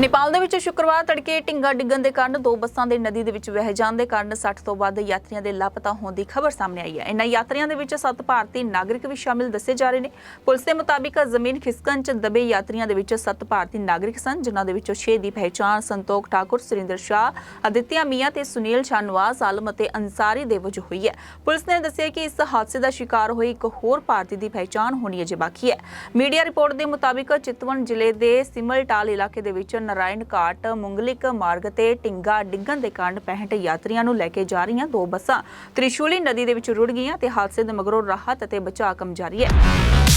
ਨੇਪਾਲ ਦੇ ਵਿੱਚ ਸ਼ੁੱਕਰਵਾਰ ਤੜਕੇ ਢਿੰਗਾ ਡਿੱਗਣ ਦੇ ਕਾਰਨ ਦੋ ਬੱਸਾਂ ਦੇ ਨਦੀ ਦੇ ਵਿੱਚ ਵਹਿ ਜਾਣ ਦੇ ਕਾਰਨ 60 ਤੋਂ ਵੱਧ ਯਾਤਰੀਆਂ ਦੇ ਲਾਪਤਾ ਹੋਣ ਦੀ ਖਬਰ ਸਾਹਮਣੇ ਆਈ ਹੈ। ਇਨ੍ਹਾਂ ਯਾਤਰੀਆਂ ਦੇ ਵਿੱਚ ਸੱਤ ਭਾਰਤੀ ਨਾਗਰਿਕ ਵੀ ਸ਼ਾਮਿਲ ਦੱਸੇ ਜਾ ਰਹੇ ਨੇ। ਪੁਲਿਸ ਦੇ ਮੁਤਾਬਿਕ ਜ਼ਮੀਨ ਖਿਸਕਣ ਚ ਦਬੇ ਯਾਤਰੀਆਂ ਦੇ ਵਿੱਚ ਸੱਤ ਭਾਰਤੀ ਨਾਗਰਿਕ ਸਨ, ਜਿਨ੍ਹਾਂ ਦੇ ਵਿੱਚੋਂ 6 ਦੀ ਪਹਿਚਾਣ ਸੰਤੋਖ ਠਾਕੁਰ, ਸੁਰਿੰਦਰ ਸ਼ਾਹ, ਅਦਿੱਤਿਆ ਮੀਆਂ ਤੇ ਸੁਨੀਲ ਸ਼ਾਹ ਨਵਾਜ਼ ਆਲਮ ਅਤੇ ਅੰਸਾਰੀ ਦੇ ਵਜੋਂ ਹੋਈ ਹੈ। ਪੁਲਿਸ ਨੇ ਦੱਸਿਆ ਕਿ ਇਸ ਹਾਦਸੇ ਦਾ ਸ਼ਿਕਾਰ ਹੋਈ ਇੱਕ ਹੋਰ ਭਾਰਤੀ ਦੀ ਪਹਿਚਾਣ ਹੋਣੀ ਅਜੇ ਬਾਕੀ ਹੈ। ਮੀਡੀਆ ਰਿਪੋਰਟ ਦੇ ਮੁਤਾਬਿਕ ਚਿਤਵਨ ਜ਼ਿਲ੍ਹੇ ਦੇ ਸਿਮਲਟਾਲ ਇਲਾਕੇ ਦੇ ਵਿੱਚ ਨਾਰਾਇਣ ਘਾਟ, ਮੁੰਗਲਿਕ ਮਾਰਗ ਤੇ ਟਿੰਗਾ ਡਿੱਗਣ ਦੇ ਕਾਰਨ 65 ਯਾਤਰੀਆਂ ਨੂੰ ਲੈ ਕੇ ਜਾ ਰਹੀਆਂ ਦੋ ਬੱਸਾਂ। ਤ੍ਰਿਸ਼ੂਲੀ ਨਦੀ ਦੇ ਵਿੱਚ ਰੁੜ ਗਈਆਂ ਤੇ ਹਾਦਸੇ ਦੇ ਮਗਰੋਂ ਰਾਹਤ ਅਤੇ ਬਚਾਅ ਕੰਮ ਜਾਰੀ ਹੈ।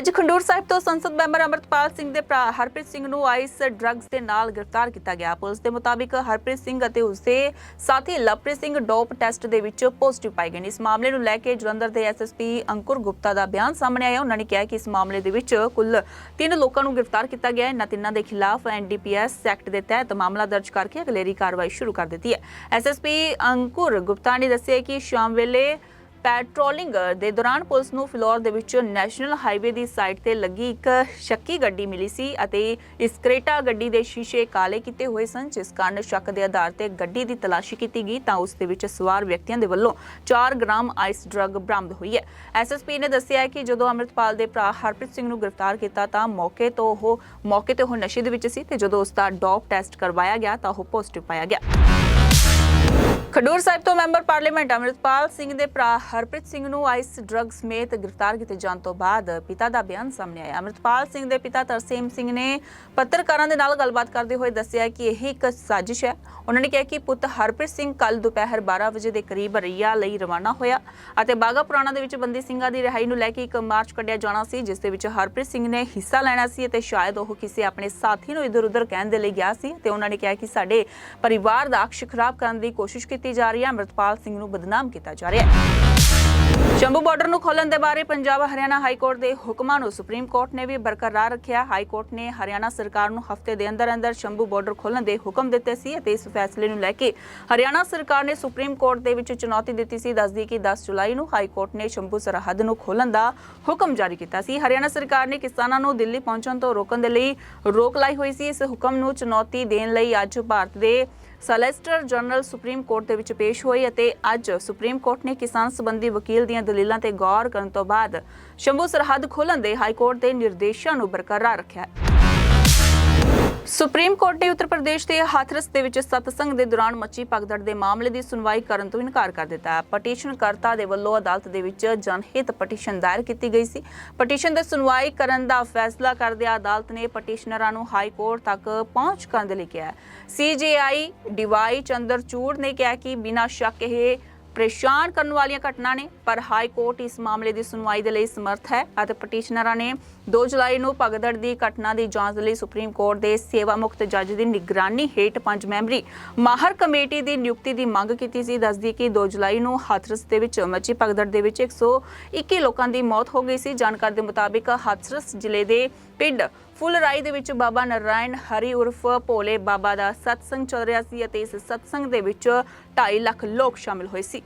ਅੱਜ ਖੰਡੂਰ ਸਾਹਿਬ ਤੋਂ ਸੰਸਦ ਮੈਂਬਰ ਅਮਰਤਪਾਲ ਸਿੰਘ ਦੇ ਭਰਾ ਹਰਪ੍ਰੀਤ ਸਿੰਘ ਨੂੰ ਆਈਸ ਡਰੱਗਸ ਦੇ ਨਾਲ ਗ੍ਰਿਫਤਾਰ ਕੀਤਾ ਗਿਆ। ਪੁਲਿਸ ਦੇ ਮੁਤਾਬਿਕ ਹਰਪ੍ਰੀਤ ਸਿੰਘ ਅਤੇ ਉਸਦੇ ਸਾਥੀ ਲਵਪ੍ਰੀਤ ਸਿੰਘ ਡੋਪ ਟੈਸਟ ਦੇ ਵਿੱਚ ਪੋਜ਼ਿਟਿਵ ਪਾਏ ਗਏ ਨੇ। ਇਸ ਮਾਮਲੇ ਨੂੰ ਲੈ ਕੇ ਜਲੰਧਰ ਦੇ ਐਸਐਸਪੀ ਅੰਕੁਰ ਗੁਪਤਾ ਦਾ ਬਿਆਨ ਸਾਹਮਣੇ ਆਇਆ। ਉਹਨਾਂ ਨੇ ਕਿਹਾ ਕਿ ਇਸ ਮਾਮਲੇ ਦੇ ਵਿੱਚ ਕੁੱਲ ਤਿੰਨ ਲੋਕਾਂ ਨੂੰ ਗ੍ਰਿਫਤਾਰ ਕੀਤਾ ਗਿਆ। ਹੈ ਇਹਨਾਂ ਤਿੰਨਾਂ ਦੇ ਖਿਲਾਫ ਐਨਡੀਪੀਐਸ ਐਕਟ ਦੇ ਤਹਿਤ ਮਾਮਲਾ ਦਰਜ ਕਰਕੇ ਅਗਲੇਰੀ ਕਾਰਵਾਈ ਸ਼ੁਰੂ ਕਰ ਦਿੱਤੀ ਹੈ। ਐਸਐਸਪੀ ਅੰਕੁਰ ਗੁਪਤਾ ਨੇ ਦੱਸਿਆ ਕਿ ਸ਼ਾਮ ਵੇਲੇ ਪੈਟਰੋਲਿੰਗ ਦੇ ਦੌਰਾਨ ਪੁਲਿਸ ਨੂੰ ਫਿਲੌਰ ਦੇ ਵਿੱਚ ਨੈਸ਼ਨਲ ਹਾਈਵੇ ਦੀ ਸਾਈਡ ਤੇ ਲੱਗੀ ਇੱਕ ਸ਼ੱਕੀ ਗੱਡੀ ਮਿਲੀ ਸੀ ਅਤੇ ਇਸ ਕ੍ਰੇਟਾ ਗੱਡੀ ਦੇ ਸ਼ੀਸ਼ੇ ਕਾਲੇ ਕੀਤੇ ਹੋਏ ਸਨ, ਜਿਸ ਕਾਰਨ ਸ਼ੱਕ ਦੇ ਆਧਾਰ ਤੇ ਗੱਡੀ ਦੀ ਤਲਾਸ਼ੀ ਕੀਤੀ ਗਈ ਤਾਂ ਉਸ ਦੇ ਵਿੱਚ ਸਵਾਰ ਵਿਅਕਤੀਆਂ ਦੇ ਵੱਲੋਂ 4 ਗ੍ਰਾਮ ਆਈਸ ਡਰੱਗ ਬਰਾਮਦ ਹੋਈ ਹੈ। ਐਸਐਸਪੀ ਨੇ ਦੱਸਿਆ ਕਿ ਜਦੋਂ ਅਮਰਿਤਪਾਲ ਦੇ ਭਰਾ ਹਰਪ੍ਰੀਤ ਸਿੰਘ ਨੂੰ ਗ੍ਰਿਫਤਾਰ ਕੀਤਾ ਤਾਂ ਮੌਕੇ ਤੋਂ ਉਹ, ਮੌਕੇ ਤੇ ਉਹ ਨਸ਼ੇ ਦੇ ਵਿੱਚ ਸੀ ਤੇ ਜਦੋਂ ਉਸ ਦਾ ਡੋਪ ਟੈਸਟ ਕਰਵਾਇਆ ਗਿਆ ਤਾਂ ਉਹ ਪੋਜ਼ਿਟਿਵ ਪਾਇਆ ਗਿਆ। ਖਡੂਰ ਸਾਹਿਬ ਤੋਂ ਮੈਂਬਰ ਪਾਰਲੀਮੈਂਟ ਅਮਰਿਤਪਾਲ ਸਿੰਘ ਦੇ ਭਰਾ ਹਰਪ੍ਰੀਤ ਸਿੰਘ ਨੂੰ ਆਈਸ ਡਰੱਗ ਸਮੇਤ ਗ੍ਰਿਫਤਾਰ ਕੀਤੇ ਜਾਣ ਤੋਂ ਬਾਅਦ ਪਿਤਾ ਦਾ ਬਿਆਨ ਸਾਹਮਣੇ ਆਇਆ। ਅਮਰਿਤਪਾਲ ਸਿੰਘ ਦੇ ਪਿਤਾ ਤਰਸੇਮ ਸਿੰਘ ਨੇ ਪੱਤਰਕਾਰਾਂ ਦੇ ਨਾਲ ਗੱਲਬਾਤ ਕਰਦੇ ਹੋਏ ਦੱਸਿਆ ਕਿ ਇਹ ਇੱਕ ਸਾਜ਼ਿਸ਼ ਹੈ। ਉਹਨਾਂ ਨੇ ਕਿਹਾ ਕਿ ਪੁੱਤ ਹਰਪ੍ਰੀਤ ਸਿੰਘ ਕੱਲ ਦੁਪਹਿਰ 12 ਵਜੇ ਦੇ ਕਰੀਬ ਰਈਆ ਲਈ ਰਵਾਨਾ ਹੋਇਆ ਅਤੇ ਬਾਗਾ ਪੁਰਾਣਾ ਦੇ ਵਿੱਚ ਬੰਦੀ ਸਿੰਘਾਂ ਦੀ ਰਿਹਾਈ ਨੂੰ ਲੈ ਕੇ ਇੱਕ ਮਾਰਚ ਕੱਢਿਆ ਜਾਣਾ ਸੀ, ਜਿਸ ਦੇ ਵਿੱਚ ਹਰਪ੍ਰੀਤ ਸਿੰਘ ਨੇ ਹਿੱਸਾ ਲੈਣਾ ਸੀ ਅਤੇ ਸ਼ਾਇਦ ਉਹ ਕਿਸੇ ਆਪਣੇ ਸਾਥੀ ਨੂੰ ਇਧਰ-ਉਧਰ ਕਹਿਣ ਦੇ ਲਈ ਗਿਆ ਸੀ ਤੇ ਉਹਨਾਂ ਨੇ ਕਿਹਾ ਕਿ ਸਾਡੇ ਪਰਿਵਾਰ ਦਾ ਅਕਸ਼ ਖਰਾਬ ਕਰਨ ਦੀ ਕੋਸ਼ਿਸ਼ ਕੀਤੀ ਜਾ ਰਹੀ ਹੈ। ਅਮਰਿਤਪਾਲ ਸਿੰਘ ਨੂੰ ਬਦਨਾਮ ਕੀਤਾ ਜਾ ਰਿਹਾ ਹੈ। ਸ਼ੰਭੂ ਬਾਰਡਰ ਨੂੰ ਖੋਲਣ ਦੇ ਬਾਰੇ ਪੰਜਾਬ ਹਰਿਆਣਾ ਹਾਈ ਕੋਰਟ ਦੇ ਹੁਕਮਾਂ ਨੂੰ ਸੁਪਰੀਮ ਕੋਰਟ ਨੇ ਵੀ ਬਰਕਰਾਰ ਰੱਖਿਆ। ਹਾਈ ਕੋਰਟ ਨੇ ਹਰਿਆਣਾ ਸਰਕਾਰ ਨੂੰ ਹਫ਼ਤੇ ਦੇ ਅੰਦਰ ਅੰਦਰ ਸ਼ੰਭੂ ਬਾਰਡਰ ਖੋਲਣ ਦੇ ਹੁਕਮ ਦਿੱਤੇ ਸੀ ਅਤੇ ਇਸ ਫੈਸਲੇ ਨੂੰ ਲੈ ਕੇ ਹਰਿਆਣਾ ਸਰਕਾਰ ਨੇ ਸੁਪਰੀਮ ਕੋਰਟ ਦੇ ਵਿੱਚ ਚੁਣੌਤੀ ਦਿੱਤੀ ਸੀ। ਦੱਸਦੀ ਕਿ 10 ਜੁਲਾਈ ਨੂੰ ਹਾਈ ਕੋਰਟ ਨੇ ਸ਼ੰਭੂ ਸਰਹੱਦ ਨੂੰ ਖੋਲਣ ਦਾ ਹੁਕਮ ਜਾਰੀ ਕੀਤਾ ਸੀ। ਹਰਿਆਣਾ ਸਰਕਾਰ ਨੇ ਕਿਸਾਨਾਂ ਨੂੰ ਦਿੱਲੀ ਪਹੁੰਚਣ ਤੋਂ ਰੋਕਣ ਦੇ ਲਈ ਰੋਕ ਲਾਈ ਹੋਈ ਸੀ। ਇਸ ਹੁਕਮ ਨੂੰ ਚੁਣੌਤੀ ਦੇਣ ਲਈ ਅੱਜ ਭਾਰਤ ਦੇ ਸੋਲਿਸਿਟਰ ਜਨਰਲ ਸੁਪਰੀਮ ਕੋਰਟ ਦੇ ਵਿੱਚ ਪੇਸ਼ ਹੋਈ ਅਤੇ ਅੱਜ ਸੁਪਰੀਮ ਕੋਰਟ ਨੇ ਕਿਸਾਨ ਸੰਬੰਧੀ ਵਕੀਲ ਦੀਆਂ ਦਲੀਲਾਂ ਤੇ ਗੌਰ ਕਰਨ ਤੋਂ ਬਾਅਦ ਸ਼ੰਭੂ ਸਰਹੱਦ ਖੋਲਣ ਦੇ ਹਾਈ ਕੋਰਟ ਦੇ ਨਿਰਦੇਸ਼ਾਂ ਨੂੰ ਬਰਕਰਾਰ ਰੱਖਿਆ ਹੈ। ਸੁਪਰੀਮ ਕੋਰਟ ਨੇ ਉੱਤਰ ਪ੍ਰਦੇਸ਼ ਦੇ ਹਾਥਰਸ ਦੇ ਵਿੱਚ ਸਤਸੰਗ ਦੇ ਦੌਰਾਨ ਮੱਚੀ ਭਗਦੜ ਦੇ ਮਾਮਲੇ ਦੀ ਸੁਣਵਾਈ ਕਰਨ ਤੋਂ ਇਨਕਾਰ ਕਰ ਦਿੱਤਾ। ਹੈ ਪਟੀਸ਼ਨਕਰਤਾ ਦੇ ਵੱਲੋਂ ਅਦਾਲਤ ਦੇ ਵਿੱਚ ਜਨਹਿਤ ਪਟੀਸ਼ਨ ਦਾਇਰ ਕੀਤੀ ਗਈ ਸੀ। ਪਟੀਸ਼ਨ ਤੇ ਸੁਣਵਾਈ ਕਰਨ ਦਾ ਫੈਸਲਾ ਕਰਦਿਆਂ ਅਦਾਲਤ ਨੇ ਪਟੀਸ਼ਨਰਾਂ ਨੂੰ ਹਾਈ ਕੋਰਟ ਤੱਕ ਪਹੁੰਚ ਕਰਨ ਦੇ ਲਈ ਕਿਹਾ। ਸੀਜੇਆਈ ਡਿਵਾਈ ਚੰਦਰਚੂੜ ਨੇ ਕਿਹਾ ਕਿ ਬਿਨਾਂ ਸ਼ੱਕ ਇਹ ਪਰੇਸ਼ਾਨ ਕਰਨ ਵਾਲੀਆਂ ਘਟਨਾ ਨੇ, ਪਰ ਹਾਈ ਕੋਰਟ ਇਸ ਮਾਮਲੇ ਦੀ ਸੁਣਵਾਈ ਦੇ ਲਈ ਸਮਰਥ ਹੈ ਅਤੇ ਪਟੀਸ਼ਨਰਾਂ ਨੇ 2 ਜੁਲਾਈ ਨੂੰ ਭਗਦੜ ਦੀ ਘਟਨਾ ਦੀ ਜਾਂਚ ਲਈ ਸੁਪਰੀਮ ਕੋਰਟ ਦੇ ਸੇਵਾ ਮੁਕਤ ਜੱਜ ਦੀ ਨਿਗਰਾਨੀ ਹੇਠ ਪੰਜ ਮੈਂਬਰੀ ਮਾਹਰ ਕਮੇਟੀ ਦੀ ਨਿਯੁਕਤੀ ਦੀ ਮੰਗ ਕੀਤੀ ਸੀ। ਦੱਸਦੀ ਕਿ 2 ਜੁਲਾਈ ਨੂੰ ਹਾਥਰਸ ਦੇ ਵਿੱਚ ਮੱਚੀ ਭਗਦੜ ਦੇ ਵਿੱਚ 121 ਲੋਕਾਂ ਦੀ ਮੌਤ ਹੋ ਗਈ ਸੀ। ਜਾਣਕਾਰੀ ਦੇ ਮੁਤਾਬਿਕ ਹਾਥਰਸ ਜ਼ਿਲ੍ਹੇ ਦੇ ਪਿੰਡ ਫੁਲਰਾਈ ਦੇ ਵਿੱਚ ਬਾਬਾ ਨਰਾਇਣ ਹਰੀ ਉਰਫ ਭੋਲੇ ਬਾਬਾ ਦਾ ਸਤਸੰਗ ਚੱਲ ਰਿਹਾ ਸੀ ਅਤੇ ਇਸ ਸਤਸੰਗ ਦੇ ਵਿੱਚ 2.5 ਲੱਖ ਲੋਕ ਸ਼ਾਮਿਲ ਹੋਏ ਸੀ।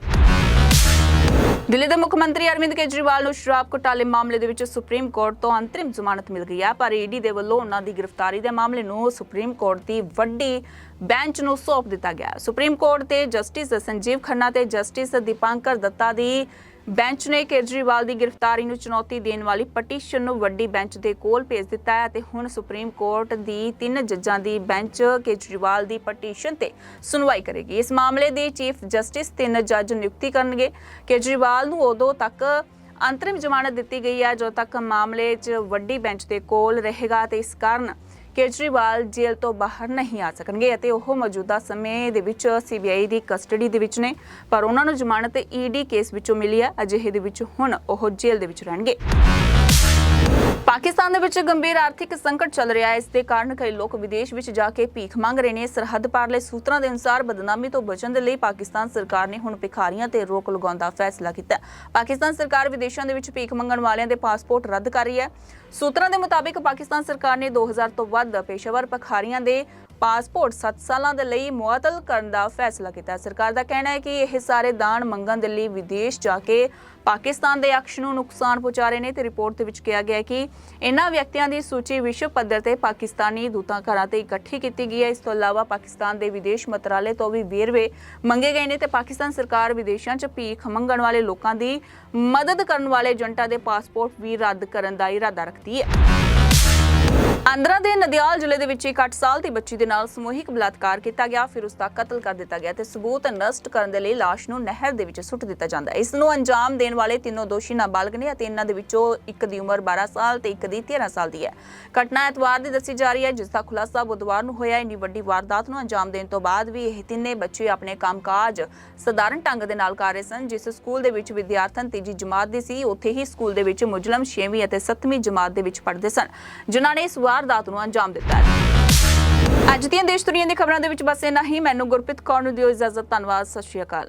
ਦਿੱਲੀ ਦੇ ਮੁੱਖ ਮੰਤਰੀ ਅਰਵਿੰਦ ਕੇਜਰੀਵਾਲ ਨੂੰ ਸ਼ਰਾਬ ਘੁਟਾਲੇ ਮਾਮਲੇ ਦੇ ਵਿੱਚ ਸੁਪਰੀਮ ਕੋਰਟ ਤੋਂ ਅੰਤਰਿਮ ਜ਼ਮਾਨਤ ਮਿਲ ਗਈ ਹੈ, ਪਰ ਈਡੀ ਦੇ ਵੱਲੋਂ ਉਹਨਾਂ ਦੀ ਗ੍ਰਿਫਤਾਰੀ ਦੇ ਮਾਮਲੇ ਨੂੰ ਸੁਪਰੀਮ ਕੋਰਟ ਦੀ ਵੱਡੀ ਬੈਂਚ ਨੂੰ ਸੌਂਪ ਦਿੱਤਾ ਗਿਆ। ਸੁਪਰੀਮ ਕੋਰਟ ਦੇ ਜਸਟਿਸ ਸੰਜੀਵ ਖੰਨਾ ਤੇ ਜਸਟਿਸ ਦੀਪਾਂਕਰ ਦੱਤਾ ਦੀ ਬੈਂਚ ਨੇ ਕੇਜਰੀਵਾਲ ਦੀ ਗ੍ਰਿਫਤਾਰੀ ਨੂੰ ਚੁਣੌਤੀ ਦੇਣ ਵਾਲੀ ਪਟੀਸ਼ਨ ਨੂੰ ਵੱਡੀ ਬੈਂਚ ਦੇ ਕੋਲ ਭੇਜ ਦਿੱਤਾ ਹੈ ਅਤੇ ਹੁਣ ਸੁਪਰੀਮ ਕੋਰਟ ਦੀ ਤਿੰਨ ਜੱਜਾਂ ਦੀ ਬੈਂਚ ਕੇਜਰੀਵਾਲ ਦੀ ਪਟੀਸ਼ਨ ਤੇ ਸੁਣਵਾਈ ਕਰੇਗੀ। ਇਸ ਮਾਮਲੇ ਦੇ ਚੀਫ ਜਸਟਿਸ ਤਿੰਨ ਜੱਜ ਨਿਯੁਕਤੀ ਕਰਨਗੇ। ਕੇਜਰੀਵਾਲ ਨੂੰ ਉਦੋਂ ਤੱਕ ਅੰਤਰਿਮ ਜ਼ਮਾਨਤ ਦਿੱਤੀ ਗਈ ਹੈ, ਜਦੋਂ ਤੱਕ ਮਾਮਲੇ 'ਚ ਵੱਡੀ ਬੈਂਚ ਦੇ ਕੋਲ ਰਹੇਗਾ ਤੇ ਇਸ ਕਾਰਨ ਕੇਜਰੀਵਾਲ ਜੇਲ੍ਹ ਤੋਂ ਬਾਹਰ ਨਹੀਂ ਆ ਸਕਣਗੇ ਅਤੇ ਉਹ ਮੌਜੂਦਾ ਸਮੇਂ ਦੇ ਵਿੱਚ ਸੀਬੀਆਈ ਦੀ ਕਸਟਡੀ ਦੇ ਵਿੱਚ ਨੇ, ਪਰ ਉਹਨਾਂ ਨੂੰ ਜ਼ਮਾਨਤ ਈਡੀ ਕੇਸ ਵਿੱਚੋਂ ਮਿਲੀ ਹੈ। ਅਜਿਹੇ ਦੇ ਵਿੱਚ ਹੁਣ ਉਹ ਜੇਲ੍ਹ ਦੇ ਵਿੱਚ ਰਹਿਣਗੇ। ਪਾਕਿਸਤਾਨ ਦੇ ਵਿੱਚ ਗੰਭੀਰ ਆਰਥਿਕ ਸੰਕਟ ਚੱਲ ਰਿਹਾ ਹੈ। ਇਸ ਦੇ ਕਾਰਨ ਕਈ ਲੋਕ ਵਿਦੇਸ਼ ਵਿੱਚ ਜਾ ਕੇ ਭੀਖ ਮੰਗ ਰਹੇ ਨੇ। ਸਰਹੱਦ ਪਾਰਲੇ ਸੂਤਰਾਂ ਦੇ ਅਨੁਸਾਰ ਬਦਨਾਮੀ ਤੋਂ ਬਚਣ ਦੇ ਲਈ ਪਾਕਿਸਤਾਨ ਸਰਕਾਰ ਨੇ ਹੁਣ ਭਿਖਾਰੀਆਂ ਤੇ ਰੋਕ ਲਗਾਉਣ ਦਾ ਫੈਸਲਾ ਕੀਤਾ ਪਾਕਿਸਤਾਨ ਸਰਕਾਰ ਵਿਦੇਸ਼ਾਂ ਦੇ ਵਿੱਚ ਭੀਖ ਮੰਗਣ ਵਾਲਿਆਂ ਦੇ ਪਾਸਪੋਰਟ ਰੱਦ ਕਰ ਰਹੀ ਹੈ। ਸੂਤਰਾਂ ਦੇ ਮੁਤਾਬਿਕ ਪਾਕਿਸਤਾਨ ਸਰਕਾਰ ਨੇ 2000 ਤੋਂ ਵੱਧ ਪੇਸ਼ਾਵਰ ਭਿਖਾਰੀਆਂ ਦੇ ਪਾਸਪੋਰਟ 7 ਸਾਲਾਂ ਦੇ ਲਈ ਮੁਅੱਤਲ ਕਰਨ ਦਾ ਫੈਸਲਾ ਕੀਤਾ। ਸਰਕਾਰ ਦਾ ਕਹਿਣਾ ਹੈ ਕਿ ਇਹ ਸਾਰੇ ਦਾਨ ਮੰਗਣ ਦੇ ਲਈ ਵਿਦੇਸ਼ ਜਾ ਕੇ ਪਾਕਿਸਤਾਨ ਦੇ ਅਕਸ਼ ਨੂੰ ਨੁਕਸਾਨ ਪਹੁੰਚਾ ਰਹੇ ਨੇ ਤੇ ਰਿਪੋਰਟ ਦੇ ਵਿੱਚ ਕਿਹਾ ਗਿਆ ਹੈ ਕਿ ਇਹਨਾਂ ਵਿਅਕਤੀਆਂ ਦੀ ਸੂਚੀ ਵਿਸ਼ਵ ਪੱਧਰ ਤੇ ਪਾਕਿਸਤਾਨੀ ਦੂਤਾਂ ਘਰਾਂ ਤੇ ਇਕੱਠੀ ਕੀਤੀ ਗਈ ਹੈ। ਇਸ ਤੋਂ ਇਲਾਵਾ ਪਾਕਿਸਤਾਨ ਦੇ ਵਿਦੇਸ਼ ਮੰਤਰਾਲੇ ਤੋਂ ਵੀ ਵੇਰਵੇ ਮੰਗੇ ਗਏ ਨੇ ਤੇ ਪਾਕਿਸਤਾਨ ਸਰਕਾਰ ਵਿਦੇਸ਼ਾਂ 'ਚ ਭੀਖ ਮੰਗਣ ਵਾਲੇ ਲੋਕਾਂ ਦੀ ਮਦਦ ਕਰਨ ਵਾਲੇ ਏਜੰਟਾਂ ਦੇ ਪਾਸਪੋਰਟ ਵੀ ਰੱਦ ਕਰਨ ਦਾ ਇਰਾਦਾ ਰੱਖਦੀ ਹੈ। ਆਂਧਰਾ ਦੇ ਨਦਿਆਲ ਜ਼ਿਲ੍ਹੇ ਦੇ ਵਿੱਚ ਇੱਕ 8 ਸਾਲ ਦੀ ਬੱਚੀ ਦੇ ਨਾਲ ਸਮੂਹਿਕ ਬਲਾਤਕਾਰ ਕੀਤਾ ਗਿਆ, ਫਿਰ ਉਸ ਦਾ ਕਤਲ ਕਰ ਦਿੱਤਾ ਗਿਆ ਤੇ ਸਬੂਤ ਨਸ਼ਟ ਕਰਨ ਦੇ ਲਈ ਲਾਸ਼ ਨੂੰ ਨਹਿਰ ਦੇ ਵਿੱਚ ਸੁੱਟ ਦਿੱਤਾ ਜਾਂਦਾ ਹੈ। ਇਸ ਨੂੰ ਅੰਜਾਮ ਦੇਣ ਵਾਲੇ ਤਿੰਨੋਂ ਦੋਸ਼ੀ ਨਾਬਾਲਗ ਨੇ ਅਤੇ ਇਹਨਾਂ ਦੇ ਵਿੱਚੋਂ ਇੱਕ ਦੀ ਉਮਰ 12 ਸਾਲ ਤੇ ਇੱਕ ਦੀ 13 ਸਾਲ ਦੀ ਹੈ। ਘਟਨਾ ਐਤਵਾਰ ਦੀ ਦੱਸੀ ਜਾ ਰਹੀ ਹੈ, ਜਿਸ ਦਾ ਖੁਲਾਸਾ ਬੁੱਧਵਾਰ ਨੂੰ ਹੋਇਆ। ਇੰਨੀ ਵੱਡੀ ਵਾਰਦਾਤ ਨੂੰ ਅੰਜਾਮ ਦੇਣ ਤੋਂ ਬਾਅਦ ਵੀ ਇਹ ਤਿੰਨੇ ਬੱਚੇ ਆਪਣੇ ਕੰਮਕਾਜ ਸਧਾਰਨ ਢੰਗ ਦੇ ਨਾਲ ਕਰ ਰਹੇ ਸਨ, ਜਿਸ ਸਕੂਲ ਦੇ ਵਿੱਚ ਵਿਦਿਆਰਥਣ ਤੀਜੀ ਜਮਾਤ ਦੇ ਸੀ, ਉੱਥੇ ਹੀ ਸਕੂਲ ਦੇ ਵਿੱਚ ਮੁਜਲਮ 6ਵੀਂ ਅਤੇ 7ਵੀਂ ਜਮਾਤ ਦੇ ਵਿੱਚ ਪੜ੍ਹਦੇ ਸਨ। ਜਿਨ੍ਹਾਂ ਨੇ ਇਸ ਵਾਰ ਵਾਰਦਾਤ ਨੂੰ ਅੰਜਾਮ ਦਿੱਤਾ ਹੈ। ਅੱਜ ਦੀਆਂ ਦੇਸ਼ ਦੁਨੀਆ ਦੀਆਂ ਖਬਰਾਂ ਦੇ ਵਿੱਚ ਬਸ ਇੰਨਾ ਹੀ। ਮੈਨੂੰ ਗੁਰਪ੍ਰੀਤ ਕੌਰ ਨੂੰ ਦਿਓ ਇਜਾਜ਼ਤ। ਧੰਨਵਾਦ। ਸਤਿ ਸ਼੍ਰੀ ਅਕਾਲ।